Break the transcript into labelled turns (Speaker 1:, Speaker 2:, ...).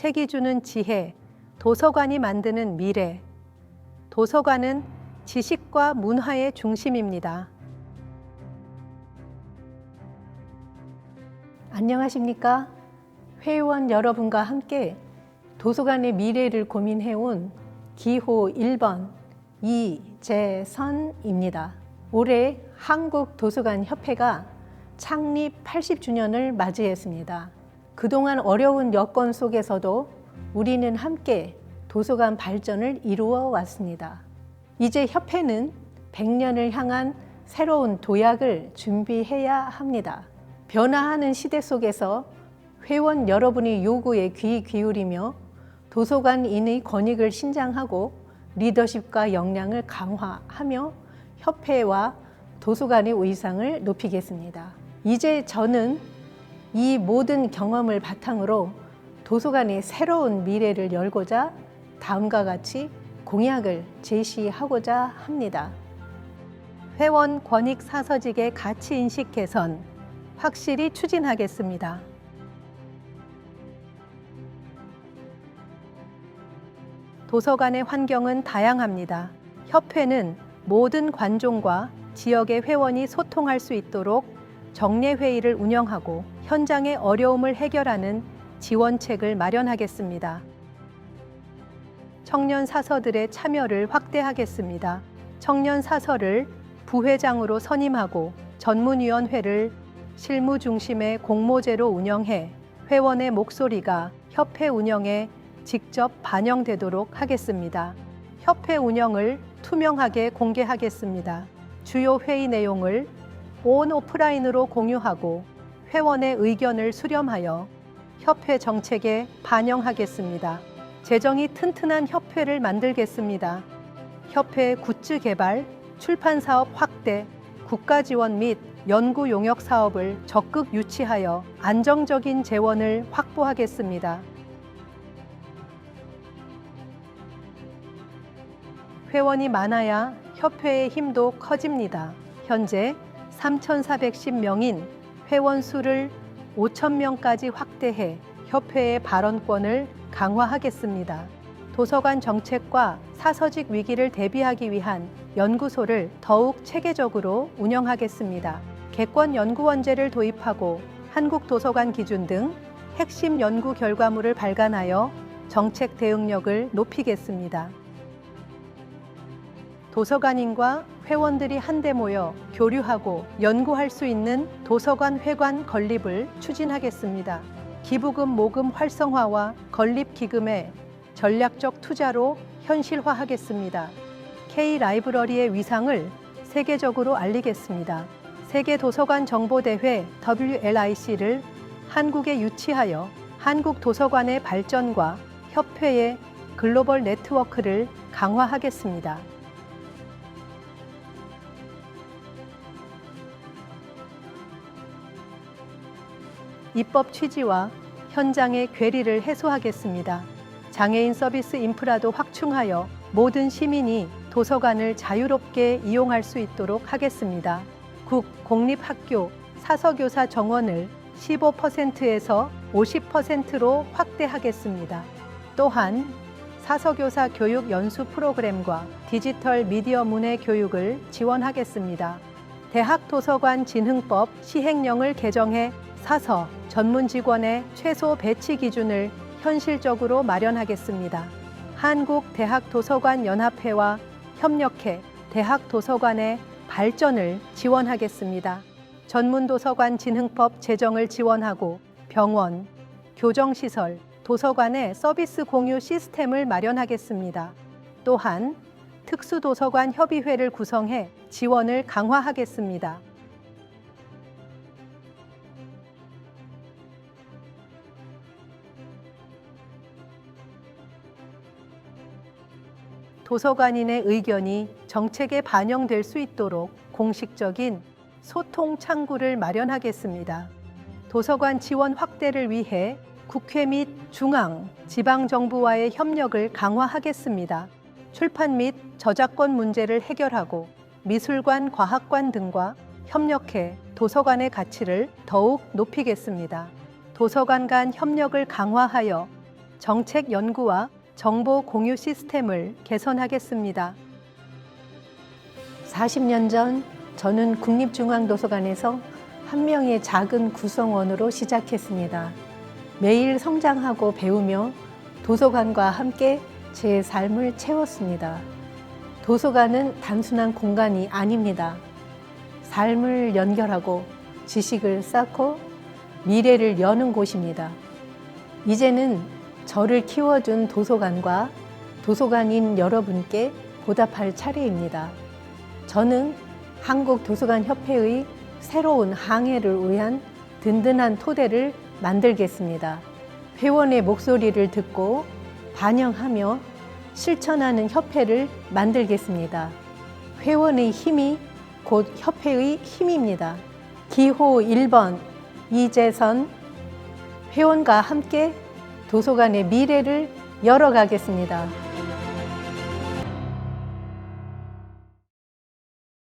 Speaker 1: 책이 주는 지혜, 도서관이 만드는 미래. 도서관은 지식과 문화의 중심입니다. 안녕하십니까? 회원 여러분과 함께 도서관의 미래를 고민해온 기호 1번 이재선입니다. 올해 한국도서관협회가 창립 80주년을 맞이했습니다. 그동안 어려운 여건 속에서도 우리는 함께 도서관 발전을 이루어 왔습니다. 이제 협회는 100년을 향한 새로운 도약을 준비해야 합니다. 변화하는 시대 속에서 회원 여러분의 요구에 귀 기울이며 도서관인의 권익을 신장하고 리더십과 역량을 강화하며 협회와 도서관의 위상을 높이겠습니다. 이제 저는 이 모든 경험을 바탕으로 도서관의 새로운 미래를 열고자 다음과 같이 공약을 제시하고자 합니다. 회원 권익 사서직의 가치 인식 개선 확실히 추진하겠습니다. 도서관의 환경은 다양합니다. 협회는 모든 관종과 지역의 회원이 소통할 수 있도록 정례 회의를 운영하고 현장의 어려움을 해결하는 지원책을 마련하겠습니다. 청년 사서들의 참여를 확대하겠습니다. 청년 사서를 부회장으로 선임하고 전문위원회를 실무 중심의 공모제로 운영해 회원의 목소리가 협회 운영에 직접 반영되도록 하겠습니다. 협회 운영을 투명하게 공개하겠습니다. 주요 회의 내용을 온 오프라인으로 공유하고 회원의 의견을 수렴하여 협회 정책에 반영하겠습니다. 재정이 튼튼한 협회를 만들겠습니다. 협회 굿즈 개발, 출판 사업 확대, 국가 지원 및 연구 용역 사업을 적극 유치하여 안정적인 재원을 확보하겠습니다. 회원이 많아야 협회의 힘도 커집니다. 현재 3,410명인 회원 수를 5,000명까지 확대해 협회의 발언권을 강화하겠습니다. 도서관 정책과 사서직 위기를 대비하기 위한 연구소를 더욱 체계적으로 운영하겠습니다. 객관 연구원제를 도입하고 한국도서관 기준 등 핵심 연구 결과물을 발간하여 정책 대응력을 높이겠습니다. 도서관인과 회원들이 한데 모여 교류하고 연구할 수 있는 도서관 회관 건립을 추진하겠습니다. 기부금 모금 활성화와 건립 기금의 전략적 투자로 현실화하겠습니다. K 라이브러리의 위상을 세계적으로 알리겠습니다. 세계 도서관 정보 대회 WLIC를 한국에 유치하여 한국 도서관의 발전과 협회의 글로벌 네트워크를 강화하겠습니다. 입법 취지와 현장의 괴리를 해소하겠습니다. 장애인 서비스 인프라도 확충하여 모든 시민이 도서관을 자유롭게 이용할 수 있도록 하겠습니다. 국 공립학교 사서교사 정원을 15%에서 50%로 확대하겠습니다. 또한 사서교사 교육 연수 프로그램과 디지털 미디어 문해 교육을 지원하겠습니다. 대학도서관 진흥법 시행령을 개정해 사서 전문 직원의 최소 배치 기준을 현실적으로 마련하겠습니다. 한국대학도서관연합회와 협력해 대학도서관의 발전을 지원하겠습니다. 전문도서관 진흥법 제정을 지원하고 병원, 교정시설, 도서관의 서비스 공유 시스템을 마련하겠습니다. 또한 특수도서관 협의회를 구성해 지원을 강화하겠습니다. 도서관인의 의견이 정책에 반영될 수 있도록 공식적인 소통 창구를 마련하겠습니다. 도서관 지원 확대를 위해 국회 및 중앙, 지방 정부와의 협력을 강화하겠습니다. 출판 및 저작권 문제를 해결하고 미술관, 과학관 등과 협력해 도서관의 가치를 더욱 높이겠습니다. 도서관 간 협력을 강화하여
Speaker 2: 정책 연구와 정보 공유 시스템을 개선하겠습니다. 40년 전 저는 국립중앙도서관에서 한 명의 작은 구성원으로 시작했습니다. 매일 성장하고 배우며 도서관과 함께 제 삶을 채웠습니다. 도서관은 단순한 공간이 아닙니다. 삶을 연결하고 지식을 쌓고 미래를 여는 곳입니다. 이제는 저를 키워준 도서관과 도서관인 여러분께 보답할 차례입니다. 저는 한국도서관협회의 새로운 항해를 위한 든든한 토대를 만들겠습니다. 회원의 목소리를 듣고 반영하며 실천하는 협회를 만들겠습니다. 회원의 힘이 곧 협회의 힘입니다. 기호 1번 이재선 회원과 함께 도서관의 미래를 열어가겠습니다.